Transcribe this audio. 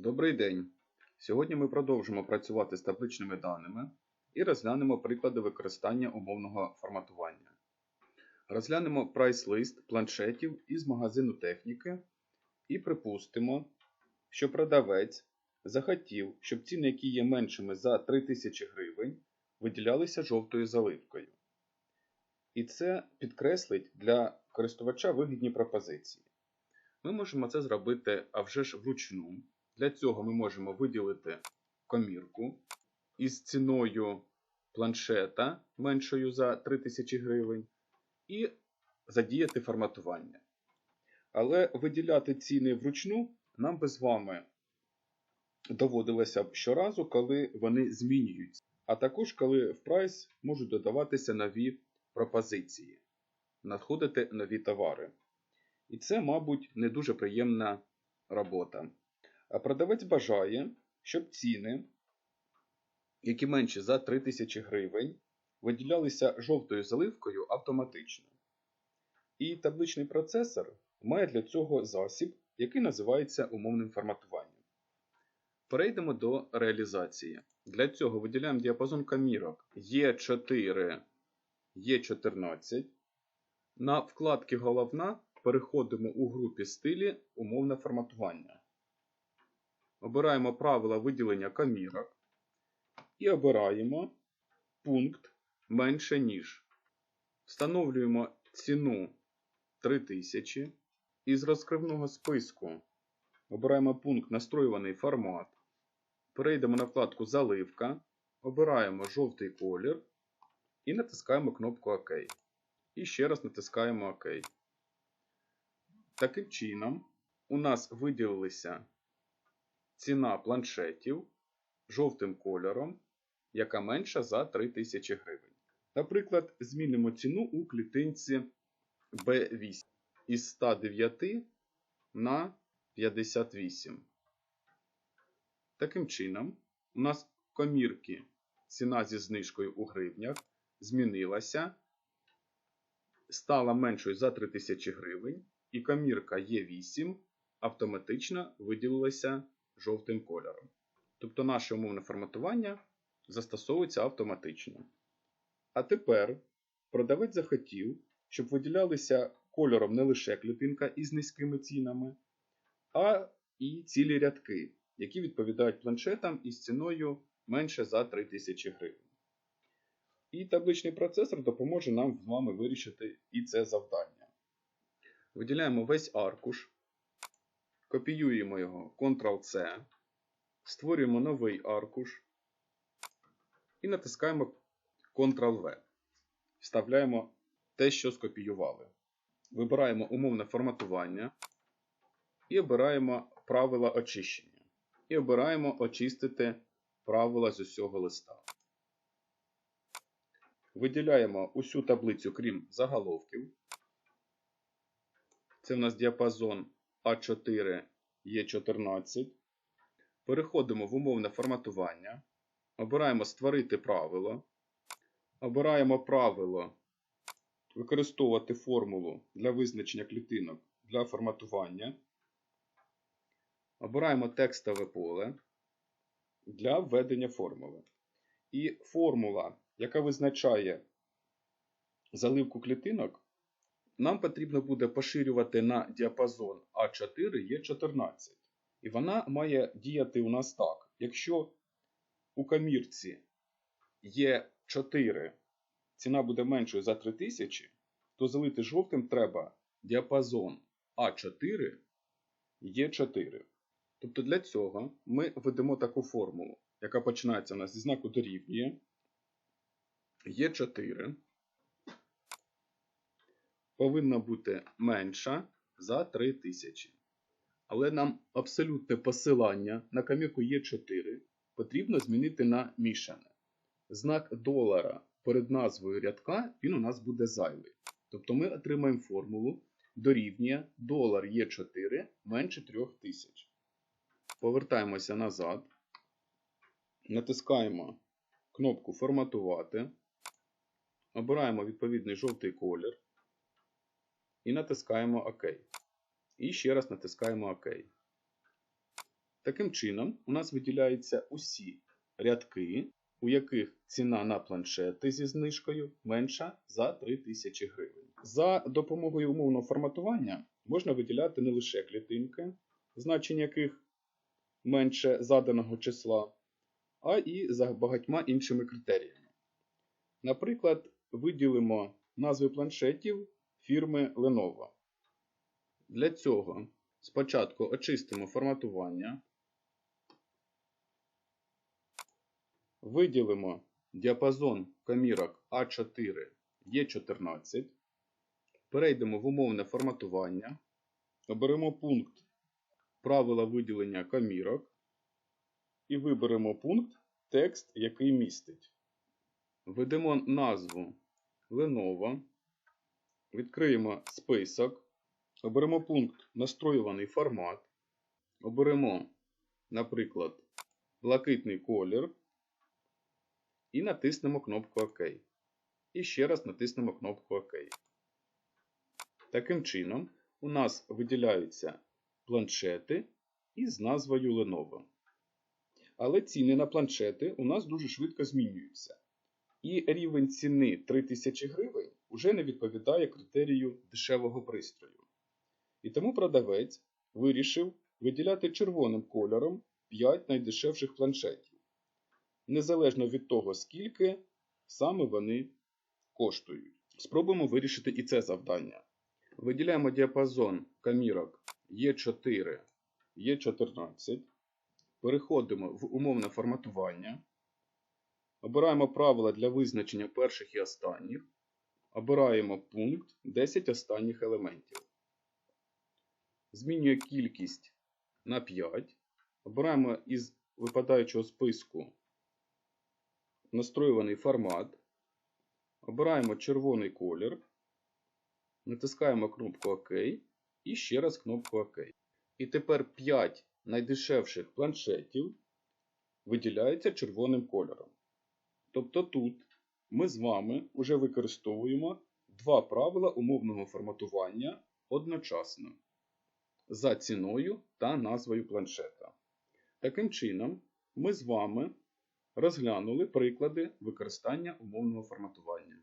Добрий день! Сьогодні ми продовжимо працювати з табличними даними і розглянемо приклади використання умовного форматування. Розглянемо прайс-лист планшетів із магазину техніки і припустимо, що продавець захотів, щоб ціни, які є меншими за 3000 гривень, виділялися жовтою заливкою. І це підкреслить для користувача вигідні пропозиції. Ми можемо це зробити а вже ж вручну. Для цього ми можемо виділити комірку із ціною планшета меншою за 3000 гривень і задіяти форматування. Але виділяти ціни вручну нам би з вами доводилося б щоразу, коли вони змінюються, а також коли в прайс можуть додаватися нові пропозиції, надходити нові товари. І це, мабуть, не дуже приємна робота. А продавець бажає, щоб ціни, які менші за 3000 гривень, виділялися жовтою заливкою автоматично. І табличний процесор має для цього засіб, який називається умовним форматуванням. Перейдемо до реалізації. Для цього виділяємо діапазон камірок Е4, Е14. На вкладки Головна переходимо у групі стилі Умовне форматування. Обираємо правила виділення камірок і обираємо пункт менше ніж. Встановлюємо ціну 3000. Із розкривного списку обираємо пункт Настроюваний формат. Перейдемо на вкладку Заливка, обираємо жовтий колір і натискаємо кнопку ОК. І ще раз натискаємо ОК. Таким чином, у нас виділилися ціна планшетів жовтим кольором, яка менша за 3000 гривень. Наприклад, змінимо ціну у клітинці B8 із 109 на 58. Таким чином, у нас комірки ціна зі знижкою у гривнях змінилася, стала меншою за 3000 гривень, і комірка Е8 автоматично виділилася жовтим кольором. Тобто наше умовне форматування застосовується автоматично. А тепер продавець захотів, щоб виділялися кольором не лише клітинка із низькими цінами, а і цілі рядки, які відповідають планшетам із ціною менше за 3000 гривень. І табличний процесор допоможе нам з вами вирішити і це завдання. Виділяємо весь аркуш, копіюємо його Ctrl-C, створюємо новий аркуш і натискаємо Ctrl-V. Вставляємо те, що скопіювали. Вибираємо умовне форматування і обираємо правила очищення. І обираємо очистити правила з усього листа. Виділяємо усю таблицю, крім заголовків. Це в нас діапазон А4 Е14. Переходимо в умовне форматування. Обираємо Створити правило. Обираємо правило використовувати формулу для визначення клітинок для форматування. Обираємо текстове поле для введення формули. І формула, яка визначає заливку клітинок, нам потрібно буде поширювати на діапазон А4 Е14. І вона має діяти у нас так. Якщо у комірці є 4, ціна буде меншою за 3000, то залити жовтим треба діапазон А4 Е4. Тобто для цього ми введемо таку формулу, яка починається у нас зі знаку дорівнює Е4 повинна бути менша за 3000. Але нам абсолютне посилання на комірку Е4 потрібно змінити на мішане. Знак долара перед назвою рядка він у нас буде зайвий. Тобто ми отримаємо формулу дорівнює долар Е4 менше 3000. Повертаємося назад. Натискаємо кнопку Форматувати. Обираємо відповідний жовтий колір. І натискаємо ОК. І ще раз натискаємо ОК. Таким чином, у нас виділяються усі рядки, у яких ціна на планшети зі знижкою менша за 3000 гривень. За допомогою умовного форматування можна виділяти не лише клітинки, значення яких менше заданого числа, а і за багатьма іншими критеріями. Наприклад, виділимо назви планшетів фірми Lenovo. Для цього спочатку очистимо форматування, виділимо діапазон комірок А4, Е14, перейдемо в умовне форматування, оберемо пункт Правила виділення комірок і виберемо пункт Текст, який містить. Введемо назву Lenovo, відкриємо список, оберемо пункт Настроюваний формат, оберемо, наприклад, блакитний колір і натиснемо кнопку ОК. І ще раз натиснемо кнопку ОК. Таким чином, у нас виділяються планшети із назвою Lenovo. Але ціни на планшети у нас дуже швидко змінюються. І рівень ціни 3000 гривень уже не відповідає критерію дешевого пристрою. І тому продавець вирішив виділяти червоним кольором 5 найдешевших планшетів, незалежно від того, скільки саме вони коштують. Спробуємо вирішити і це завдання. Виділяємо діапазон камірок Е4, Е14, переходимо в умовне форматування, обираємо правила для визначення перших і останніх, обираємо пункт 10 останніх елементів. Змінює кількість на 5, обираємо із випадаючого списку настроюваний формат, обираємо червоний колір, натискаємо кнопку ОК і ще раз кнопку ОК. І тепер 5 найдешевших планшетів виділяються червоним кольором. Тобто тут ми з вами вже використовуємо два правила умовного форматування одночасно за ціною та назвою планшета. Таким чином, ми з вами розглянули приклади використання умовного форматування.